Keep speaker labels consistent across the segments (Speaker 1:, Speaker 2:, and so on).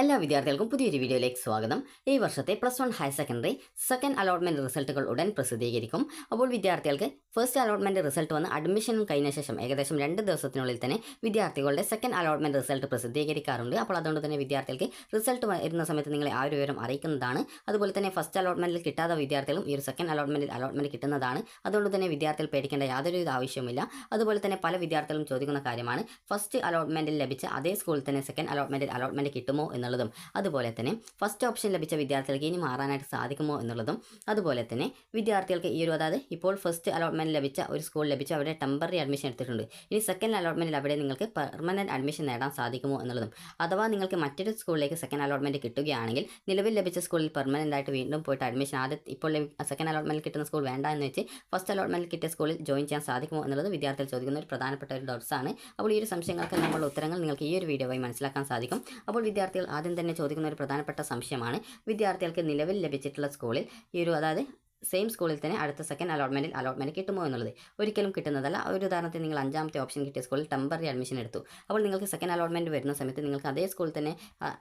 Speaker 1: എല്ലാ വിദ്യാർത്ഥികൾക്കും പുതിയൊരു വീഡിയോയിലേക്ക് സ്വാഗതം. ഈ വർഷത്തെ plus one higher secondary second allotment റിസൾട്ടുകൾ ഉടൻ പ്രസിദ്ധീകരിക്കും. അപ്പോൾ വിദ്യാർത്ഥികൾക്ക് ഫസ്റ്റ് അലോട്ട്മെന്റ് റിസൾട്ട് വന്ന് അഡ്മിഷൻ കഴിഞ്ഞ ശേഷം ഏകദേശം രണ്ട് ദിവസത്തിനുള്ളിൽ തന്നെ വിദ്യാർത്ഥികളുടെ സെക്കൻഡ് അലോട്ട്മെന്റ് റിസൾട്ട് പ്രസിദ്ധീകരിക്കാറുണ്ട്. അപ്പോൾ അതുകൊണ്ട് തന്നെ വിദ്യാർത്ഥികൾക്ക് റിസൾട്ട് വരുന്ന സമയത്ത് നിങ്ങളെ ആ ഒരു വിവരം അറിയിക്കുന്നതാണ്. അതുപോലെ തന്നെ ഫസ്റ്റ് അലോട്ട്മെന്റിൽ കിട്ടാത്ത വിദ്യാർത്ഥികളും ഈ ഒരു സെക്കൻഡ് അലോട്ട്മെന്റിൽ അലോട്ട്മെന്റ് കിട്ടുന്നതാണ്. അതുകൊണ്ട് തന്നെ വിദ്യാർത്ഥികൾ പേടിക്കേണ്ട യാതൊരു ആവശ്യവുമില്ല. അതുപോലെ തന്നെ പല വിദ്യാർത്ഥികളും ചോദിക്കുന്ന കാര്യമാണ് ഫസ്റ്റ് അലോട്ട്മെന്റിൽ ലഭിച്ച അതേ സ്കൂളിൽ തന്നെ സെക്കൻഡ് അലോട്ട്മെന്റിൽ അലോട്ട്മെന്റ് കിട്ടുമോ എന്നുള്ളതും അതുപോലെ തന്നെ ഫസ്റ്റ് ഓപ്ഷൻ ലഭിച്ച വിദ്യാർത്ഥികൾക്ക് ഇനി മാറാനായിട്ട് സാധിക്കുമോ എന്നുള്ളതും അതുപോലെ തന്നെ വിദ്യാർത്ഥികൾക്ക് ഈ ഒരു അതായത് ഇപ്പോൾ ഫസ്റ്റ് അലോട്ട്മെന്റ് ലഭിച്ച ഒരു സ്കൂൾ ലഭിച്ച അവിടെ ടെമ്പററി അഡ്മിഷൻ എടുത്തിട്ടുണ്ട്. ഇനി സെക്കൻഡ് അലോട്ട്മെന്റിൽ അവിടെ നിങ്ങൾക്ക് പെർമനന്റ് അഡ്മിഷൻ നേടാൻ സാധിക്കുമോ എന്നുള്ളതും അഥവാ നിങ്ങൾക്ക് മറ്റൊരു സ്കൂളിലേക്ക് സെക്കൻഡ് അലോട്ട്മെന്റ് കിട്ടുകയാണെങ്കിൽ നിലവിൽ ലഭിച്ച സ്കൂളിൽ പെർമനന്റ് ആയിട്ട് വീണ്ടും പോയിട്ട് അഡ്മിഷൻ ആദ്യം ഇപ്പോൾ സെക്കൻഡ് അലോട്ട്മെന്റ് കിട്ടുന്ന സ്കൂൾ വേണ്ട എന്ന് വെച്ച് ഫസ്റ്റ് അലോട്ട്മെന്റ് കിട്ടിയ സ്കൂളിൽ ജോയിൻ ചെയ്യാൻ സാധിക്കുമോ എന്നുള്ളത് വിദ്യാർത്ഥികൾ ചോദിക്കുന്ന ഒരു പ്രധാനപ്പെട്ട ഒരു ഡൗട്ട്സ് ആണ്. അപ്പോൾ ഈ ഒരു സംശയങ്ങൾക്ക് നമ്മൾ ഉത്തരങ്ങൾ നിങ്ങൾക്ക് ഈ ഒരു വീഡിയോ വഴി മനസ്സിലാക്കാൻ സാധിക്കും. അപ്പോൾ വിദ്യാർത്ഥികൾ ആദ്യം തന്നെ ചോദിക്കുന്ന ഒരു പ്രധാനപ്പെട്ട സംശയമാണ്. വിദ്യാർത്ഥികൾക്ക് നിലവിൽ ലഭിച്ചിട്ടുള്ള സ്കൂളിൽ ഈ ഒരു അതായത് സെയിം സ്കൂളിൽ തന്നെ അടുത്ത സെക്കൻഡ് അലോട്ട്മെന്റിൽ അലോട്ട്മെന്റ് കിട്ടുമോ എന്നുള്ളത്. ഒരിക്കലും കിട്ടുന്നതല്ല. ഒരു ഉദാഹരണത്തിന് നിങ്ങൾ അഞ്ചാമത്തെ ഓപ്ഷൻ കിട്ടിയ സ്കൂളിൽ ടെമ്പററി അഡ്മിഷൻ എടുത്തു. അപ്പോൾ നിങ്ങൾക്ക് സെക്കൻഡ് അലോട്ട്മെന്റ് വരുന്ന സമയത്ത് നിങ്ങൾക്ക് അതേ സ്കൂളിൽ തന്നെ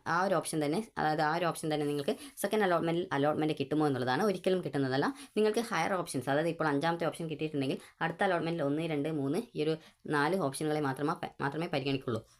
Speaker 1: ആ- ഒരു ഓപ്ഷൻ തന്നെ അതായത് ആ ഒരു ഓപ്ഷൻ തന്നെ നിങ്ങൾക്ക് സെക്കൻഡ് അലോട്ട്മെന്റിൽ അലോട്ട്മെന്റ് കിട്ടുമോ എന്നുള്ളതാണ് ഒരിക്കലും കിട്ടുന്നതല്ല. നിങ്ങൾക്ക് ഹയർ ഓപ്ഷൻസ് അതായത് ഇപ്പോൾ അഞ്ചാമത്തെ ഓപ്ഷൻ കിട്ടിയിട്ടുണ്ടെങ്കിൽ അടുത്ത അലോട്ട്മെന്റിൽ ഒന്ന് രണ്ട് മൂന്ന് ഈ ഒരു നാല് ഓപ്ഷനുകളെ മാത്രമേ മാത്രമേ പരിഗണിക്കുള്ളൂ.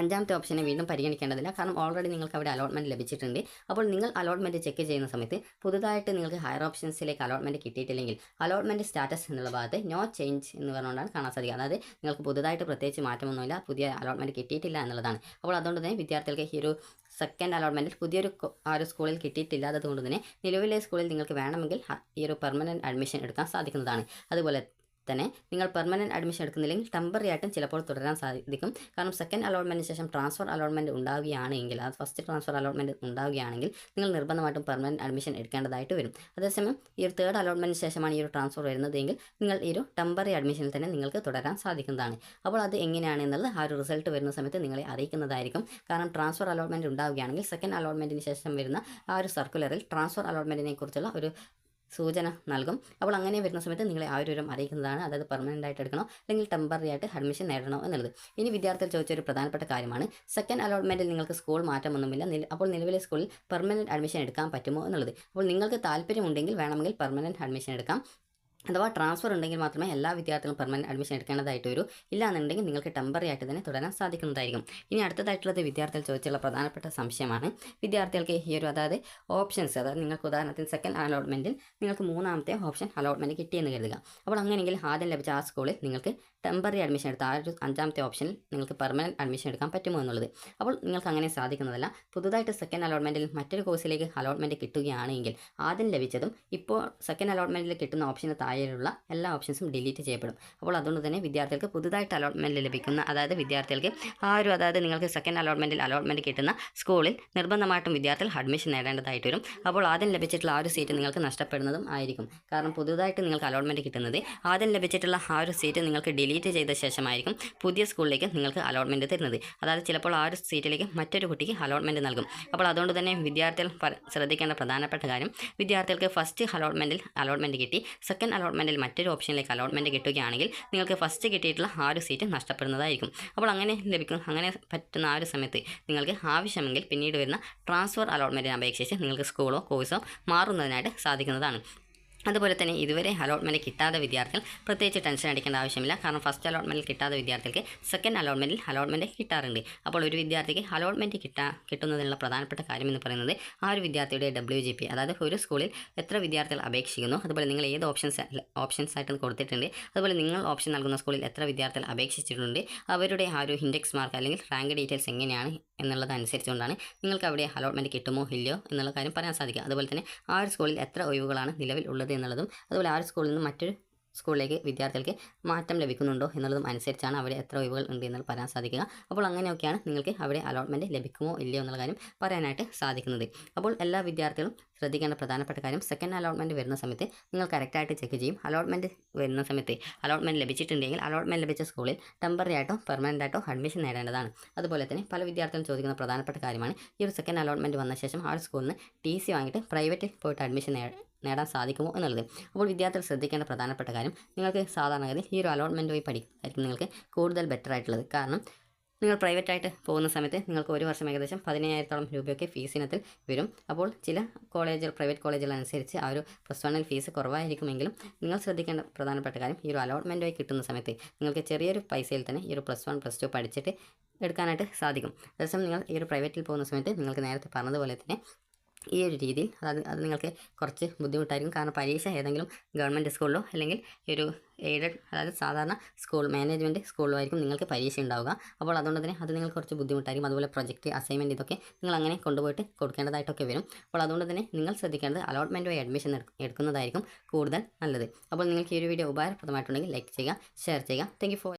Speaker 1: അഞ്ചാമത്തെ ഓപ്ഷനെ വീണ്ടും പരിഗണിക്കേണ്ടതില്ല. കാരണം ഓൾറെഡി നിങ്ങൾക്ക് അവിടെ അലോട്ട്മെന്റ് ലഭിച്ചിട്ടുണ്ട്. അപ്പോൾ നിങ്ങൾ അലോട്ട്മെന്റ് ചെക്ക് ചെയ്യുന്ന സമയത്ത് പുതുതായിട്ട് നിങ്ങൾക്ക് ഹയർ ഓപ്ഷൻസിലേക്ക് അലോട്ട്മെന്റ് കിട്ടിയിട്ടില്ലെങ്കിൽ അലോട്ട്മെന്റ് സ്റ്റാറ്റസ് എന്നുള്ള ഭാഗത്ത് നോ ചേഞ്ച് എന്ന് പറഞ്ഞുകൊണ്ടാണ് കാണാൻ സാധിക്കുക. അതായത് നിങ്ങൾക്ക് പുതുതായിട്ട് പ്രത്യേകിച്ച് മാറ്റമൊന്നുമില്ല. പുതിയ അലോട്ട്മെന്റ് കിട്ടിയിട്ടില്ല എന്നുള്ളതാണ്. അപ്പോൾ അതുകൊണ്ട് തന്നെ വിദ്യാർത്ഥികൾക്ക് ഈ ഒരു സെക്കൻഡ് അലോട്ട്മെന്റിൽ പുതിയൊരു ആ ഒരു സ്കൂളിൽ കിട്ടിയിട്ടില്ലാത്തത് കൊണ്ട് തന്നെ നിലവിലെ സ്കൂളിൽ നിങ്ങൾക്ക് വേണമെങ്കിൽ ഈ ഒരു പെർമനന്റ് അഡ്മിഷൻ എടുക്കാൻ സാധിക്കുന്നതാണ്. അതുപോലെ തന്നെ നിങ്ങൾ പെർമനന്റ് അഡ്മിഷൻ എടുക്കുന്നില്ലെങ്കിൽ ടെമ്പററി ആയിട്ടും ചിലപ്പോൾ തുടരാൻ സാധിക്കും. കാരണം സെക്കൻഡ് അലോട്ട്മെന്റിന് ശേഷം ട്രാൻസ്ഫർ അലോട്ട്മെന്റ് ഉണ്ടാവുകയാണെങ്കിൽ അത് ഫസ്റ്റ് ട്രാൻസ്ഫർ അലോട്ട്മെന്റ് ഉണ്ടാവുകയാണെങ്കിൽ നിങ്ങൾ നിർബന്ധമായിട്ടും പെർമനന്റ് അഡ്മിഷൻ എടുക്കേണ്ടതായിട്ട് വരും. അതേസമയം ഈ ഒരു തേർഡ് അലോട്ട്മെന്റിന് ശേഷമാണ് ഈ ഒരു ട്രാൻസ്ഫർ വരുന്നതെങ്കിൽ നിങ്ങൾ ഈ ഒരു ടെമ്പററി അഡ്മിഷനിൽ തന്നെ നിങ്ങൾക്ക് തുടരാൻ സാധിക്കുന്നതാണ്. അപ്പോൾ അത് എങ്ങനെയാണ് എന്നുള്ളത് ആ ഒരു റിസൾട്ട് വരുന്ന സമയത്ത് നിങ്ങളെ അറിയിക്കുന്നതായിരിക്കും. കാരണം ട്രാൻസ്ഫർ അലോട്ട്മെന്റ് ഉണ്ടാവുകയാണെങ്കിൽ സെക്കൻഡ് അലോട്ട്മെന്റിന് ശേഷം വരുന്ന ആ ഒരു സർക്കുലറിൽ ട്രാൻസ്ഫർ അലോട്ട്മെന്റിനെ കുറിച്ചുള്ള ഒരു സൂചന നൽകും. അപ്പോൾ അങ്ങനെ വരുന്ന സമയത്ത് നിങ്ങളെ ആ ഒരു വിവരം അറിയിക്കുന്നതാണ്. അതായത് പെർമനന്റ് ആയിട്ട് എടുക്കണോ? അല്ലെങ്കിൽ ടെമ്പററി ആയിട്ട് അഡ്മിഷൻ നേടണോ എന്നുള്ളത്. ഇനി വിദ്യാർത്ഥികൾ ചോദിച്ച ഒരു പ്രധാനപ്പെട്ട കാര്യമാണ്. സെക്കൻഡ് അലോട്ട്മെന്റിൽ നിങ്ങൾക്ക് സ്കൂൾ മാറ്റമൊന്നുമില്ല അപ്പോൾ നിലവിലെ സ്കൂളിൽ പെർമനന്റ് അഡ്മിഷൻ എടുക്കാൻ പറ്റുമോ എന്നുള്ളത്. അപ്പോൾ നിങ്ങൾക്ക് താല്പര്യമുണ്ടെങ്കിൽ വേണമെങ്കിൽ പെർമനന്റ് അഡ്മിഷൻ എടുക്കാം. അഥവാ ട്രാൻസ്ഫർ ഉണ്ടെങ്കിൽ മാത്രമേ എല്ലാ വിദ്യാർത്ഥികളും പെർമനന്റ് അഡ്മിഷൻ എടുക്കേണ്ടതായിട്ട് വരൂ. ഇല്ലാന്നുണ്ടെങ്കിൽ നിങ്ങൾക്ക് ടെമ്പററി ആയിട്ട് തന്നെ തുടരാൻ സാധിക്കുന്നതായിരിക്കും. ഇനി അടുത്തതായിട്ടുള്ളത് വിദ്യാർത്ഥികൾ ചോദിച്ചുള്ള പ്രധാനപ്പെട്ട സംശയമാണ്. വിദ്യാർത്ഥികൾക്ക് ഈ ഒരു അതായത് ഓപ്ഷൻസ് അതായത് നിങ്ങൾക്ക് ഉദാഹരണത്തിന് സെക്കൻഡ് അലോട്ട്മെന്റിൽ നിങ്ങൾക്ക് മൂന്നാമത്തെ ഓപ്ഷൻ അലോട്ട്മെന്റ് കിട്ടിയെന്ന് കരുതുക. അപ്പോൾ അങ്ങനെയെങ്കിൽ ആദ്യം ലഭിച്ച ആ സ്കൂളിൽ നിങ്ങൾക്ക് ടെമ്പററി അഡ്മിഷൻ എടുത്ത ആ ഒരു അഞ്ചാമത്തെ ഓപ്ഷനിൽ നിങ്ങൾക്ക് പെർമനന്റ് അഡ്മിഷൻ എടുക്കാൻ പറ്റുമോ എന്നുള്ളത്. അപ്പോൾ നിങ്ങൾക്ക് അങ്ങനെ സാധിക്കുന്നതല്ല. പുതുതായിട്ട് സെക്കൻഡ് അലോട്ട്മെന്റിൽ മറ്റൊരു കോഴ്സിലേക്ക് അലോട്ട്മെന്റ് കിട്ടുകയാണെങ്കിൽ ആദ്യം ലഭിച്ചതും ഇപ്പോൾ സെക്കൻഡ് അലോട്ട്മെന്റിൽ കിട്ടുന്ന ഓപ്ഷന് താഴെയുള്ള എല്ലാ ഓപ്ഷൻസും ഡിലീറ്റ് ചെയ്യപ്പെടും. അപ്പോൾ അതുകൊണ്ട് തന്നെ വിദ്യാർത്ഥികൾക്ക് പുതുതായിട്ട് അലോട്ട്മെന്റ് ലഭിക്കുന്ന അതായത് വിദ്യാർത്ഥികൾക്ക് ആ ഒരു അതായത് നിങ്ങൾക്ക് സെക്കൻഡ് അലോട്ട്മെന്റിൽ അലോട്ട്മെന്റ് കിട്ടുന്ന സ്കൂളിൽ നിർബന്ധമായിട്ടും വിദ്യാർത്ഥികൾ അഡ്മിഷൻ നേടേണ്ടതായിട്ട് വരും. അപ്പോൾ ആദ്യം ലഭിച്ചിട്ടുള്ള ആ ഒരു സീറ്റ് നിങ്ങൾക്ക് നഷ്ടപ്പെടുന്നതും ആയിരിക്കും. കാരണം പുതുതായിട്ട് നിങ്ങൾക്ക് അലോട്ട്മെന്റ് കിട്ടുന്നത് ആദ്യം ലഭിച്ചിട്ടുള്ള ആ ഒരു സീറ്റ് നിങ്ങൾക്ക് ഡിലീറ്റ് ചെയ്ത ശേഷമായിരിക്കും പുതിയ സ്കൂളിലേക്ക് നിങ്ങൾക്ക് അലോട്ട്മെന്റ് തരുന്നത്. അതായത് ചിലപ്പോൾ ആ ഒരു സീറ്റിലേക്ക് മറ്റൊരു കുട്ടിക്ക് അലോട്ട്മെന്റ് നൽകും. അപ്പോൾ അതുകൊണ്ട് തന്നെ വിദ്യാർത്ഥികൾ ശ്രദ്ധിക്കേണ്ട പ്രധാനപ്പെട്ട കാര്യം വിദ്യാർത്ഥികൾക്ക് ഫസ്റ്റ് അലോട്ട്മെന്റിൽ അലോട്ട്മെന്റ് കിട്ടി സെക്കൻഡ് അലോട്ട്മെന്റിൽ മറ്റൊരു ഓപ്ഷനിലേക്ക് അലോട്ട്മെന്റ് കിട്ടുകയാണെങ്കിൽ നിങ്ങൾക്ക് ഫസ്റ്റ് കിട്ടിയിട്ടുള്ള ആ ഒരു സീറ്റ് നഷ്ടപ്പെടുന്നതായിരിക്കും. അപ്പോൾ അങ്ങനെ ലഭിക്കും. അങ്ങനെ പറ്റുന്ന ആ ഒരു സമയത്ത് നിങ്ങൾക്ക് ആവശ്യമെങ്കിൽ പിന്നീട് വരുന്ന ട്രാൻസ്ഫർ അലോട്ട്മെന്റിനെ അപേക്ഷിച്ച് നിങ്ങൾക്ക് സ്കൂളോ കോഴ്സോ മാറുന്നതിനായിട്ട് സാധിക്കുന്നതാണ്. അതുപോലെ തന്നെ ഇതുവരെ അലോട്ട്മെന്റ് കിട്ടാത്ത വിദ്യാർത്ഥികൾ പ്രത്യേകിച്ച് ടെൻഷൻ അടിക്കേണ്ട ആവശ്യമില്ല. കാരണം ഫസ്റ്റ് അലോട്ട്മെന്റിൽ കിട്ടാത്ത വിദ്യാർത്ഥികൾക്ക് സെക്കൻഡ് അലോട്ട്മെന്റിൽ അലോട്ട്മെന്റ് കിട്ടാറുണ്ട്. അപ്പോൾ ഒരു വിദ്യാർത്ഥിക്ക് അലോട്ട്മെന്റ് കിട്ടാ കിട്ടുന്നതിനുള്ള പ്രധാനപ്പെട്ട കാര്യം എന്ന് പറയുന്നത് ആ ഒരു വിദ്യാർത്ഥിയുടെ ഡബ്ല്യു ജി പി അതായത് ഒരു സ്കൂളിൽ എത്ര വിദ്യാർത്ഥികൾ അപേക്ഷിക്കുന്നു അതുപോലെ നിങ്ങൾ ഏത് ഓപ്ഷൻസ് ഓപ്ഷൻസ് ആയിട്ട് കൊടുത്തിട്ടുണ്ട് അതുപോലെ നിങ്ങൾ ഓപ്ഷൻ നൽകുന്ന സ്കൂളിൽ എത്ര വിദ്യാർത്ഥികൾ അപേക്ഷിച്ചിട്ടുണ്ട് അവരുടെ ആ ഒരു ഇൻഡെക്സ് മാർക്ക് അല്ലെങ്കിൽ റാങ്ക് ഡീറ്റെയിൽസ് എങ്ങനെയാണ് എന്നുള്ളത് അനുസരിച്ചുകൊണ്ടാണ് നിങ്ങൾക്ക് അവിടെ അലോട്ട്മെന്റ് കിട്ടുമോ ഇല്ലയോ എന്നുള്ള കാര്യം പറയാൻ സാധിക്കുക. അതുപോലെ തന്നെ ആ ഒരു സ്കൂളിൽ എത്ര ഒഴിവുകളാണ് നിലവിൽ ഉള്ളത് എന്നുള്ളതും അതുപോലെ ആ ഒരു സ്കൂളിൽ നിന്ന് മറ്റൊരു സ്കൂളിലേക്ക് വിദ്യാർത്ഥികൾക്ക് മാറ്റം ലഭിക്കുന്നുണ്ടോ എന്നുള്ളതും അനുസരിച്ചാണ് അവിടെ എത്ര ഒഴിവുകൾ ഉണ്ട് എന്നുള്ളത് പറയാൻ സാധിക്കുക. അപ്പോൾ അങ്ങനെയൊക്കെയാണ് നിങ്ങൾക്ക് അവിടെ അലോട്ട്മെന്റ് ലഭിക്കുമോ ഇല്ലയോ എന്നുള്ള കാര്യം പറയാനായിട്ട് സാധിക്കുന്നത്. അപ്പോൾ എല്ലാ വിദ്യാർത്ഥികളും ശ്രദ്ധിക്കേണ്ട പ്രധാനപ്പെട്ട കാര്യം സെക്കൻഡ് അലോട്ട്മെന്റ് വരുന്ന സമയത്ത് നിങ്ങൾ കറക്റ്റായിട്ട് ചെക്ക് ചെയ്യും. അലോട്ട്മെന്റ് വരുന്ന സമയത്ത് അലോട്ട്മെന്റ് ലഭിച്ചിട്ടുണ്ടെങ്കിൽ അലോട്ട്മെന്റ് ലഭിച്ച സ്കൂളിൽ ടെമ്പററി ആയിട്ടോ പെർമനന്റ് ആയിട്ടോ അഡ്മിഷൻ നേടേണ്ടതാണ്. അതുപോലെ തന്നെ പല വിദ്യാർത്ഥികളും ചോദിക്കുന്ന പ്രധാനപ്പെട്ട കാര്യമാണ് ഈ ഒരു സെക്കൻഡ് അലോട്ട്മെന്റ് വന്ന ശേഷം ആ ഒരു സ്കൂളിൽ നിന്ന് ടി സി വാങ്ങിയിട്ട് പ്രൈവറ്റിൽ പോയിട്ട് അഡ്മിഷൻ നേടാൻ സാധിക്കുമോ എന്നുള്ളത്. അപ്പോൾ വിദ്യാർത്ഥികൾ ശ്രദ്ധിക്കേണ്ട പ്രധാനപ്പെട്ട കാര്യം നിങ്ങൾക്ക് സാധാരണഗതി ഈ ഒരു അലോട്ട്മെന്റ് വഴി പഠിക്കും നിങ്ങൾക്ക് കൂടുതൽ ബെറ്റർ ആയിട്ടുള്ളത്. കാരണം നിങ്ങൾ പ്രൈവറ്റ് ആയിട്ട് പോകുന്ന സമയത്ത് നിങ്ങൾക്ക് ഒരു വർഷം ഏകദേശം പതിനയ്യായിരത്തോളം രൂപയൊക്കെ ഫീസിനത്തിൽ വരും. അപ്പോൾ ചില കോളേജുകൾ പ്രൈവറ്റ് കോളേജുകൾ അനുസരിച്ച് ആ ഒരു പ്ലസ് വണ്ണിൽ ഫീസ് കുറവായിരിക്കുമെങ്കിലും നിങ്ങൾ ശ്രദ്ധിക്കേണ്ട പ്രധാനപ്പെട്ട കാര്യം ഈ ഒരു അലോട്ട്മെന്റായി കിട്ടുന്ന സമയത്ത് നിങ്ങൾക്ക് ചെറിയൊരു പൈസയിൽ തന്നെ ഈ ഒരു പ്ലസ് വൺ പ്ലസ് ടു പഠിച്ചിട്ട് എടുക്കാനായിട്ട് സാധിക്കും. അതേസമയം നിങ്ങൾ ഈ ഒരു പ്രൈവറ്റിൽ പോകുന്ന സമയത്ത് നിങ്ങൾക്ക് നേരത്തെ പറഞ്ഞതുപോലെ തന്നെ ഈ ഒരു രീതിയിൽ അതായത് അത് നിങ്ങൾക്ക് കുറച്ച് ബുദ്ധിമുട്ടായിരിക്കും. കാരണം പരീക്ഷ ഏതെങ്കിലും ഗവൺമെന്റ് സ്കൂളിലോ അല്ലെങ്കിൽ ഒരു എയ്ഡഡ് അതായത് സാധാരണ സ്കൂൾ മാനേജ്മെന്റ് സ്കൂളിലോ ആയിരിക്കും നിങ്ങൾക്ക് പരീക്ഷ ഉണ്ടാവുക. അപ്പോൾ അതുകൊണ്ട് തന്നെ അത് നിങ്ങൾക്ക് കുറച്ച് ബുദ്ധിമുട്ടായിരിക്കും. അതുപോലെ പ്രൊജക്റ്റ് അസൈൻമെന്റ് ഇതൊക്കെ നിങ്ങൾ അങ്ങനെ കൊണ്ടുപോയിട്ട് കൊടുക്കേണ്ടതായിട്ടൊക്കെ വരും. അപ്പോൾ അതുകൊണ്ട് തന്നെ നിങ്ങൾ ശ്രദ്ധിക്കേണ്ടത് അലോട്ട്മെന്റ് വഴി അഡ്മിഷൻ എടുക്കുന്നതായിരിക്കും കൂടുതൽ നല്ലത്. അപ്പോൾ നിങ്ങൾക്ക് ഈ ഒരു വീഡിയോ ഉപകാരപ്രദമായിട്ടുണ്ടെങ്കിൽ ലൈക്ക് ചെയ്യുക ഷെയർ ചെയ്യുക. Thank for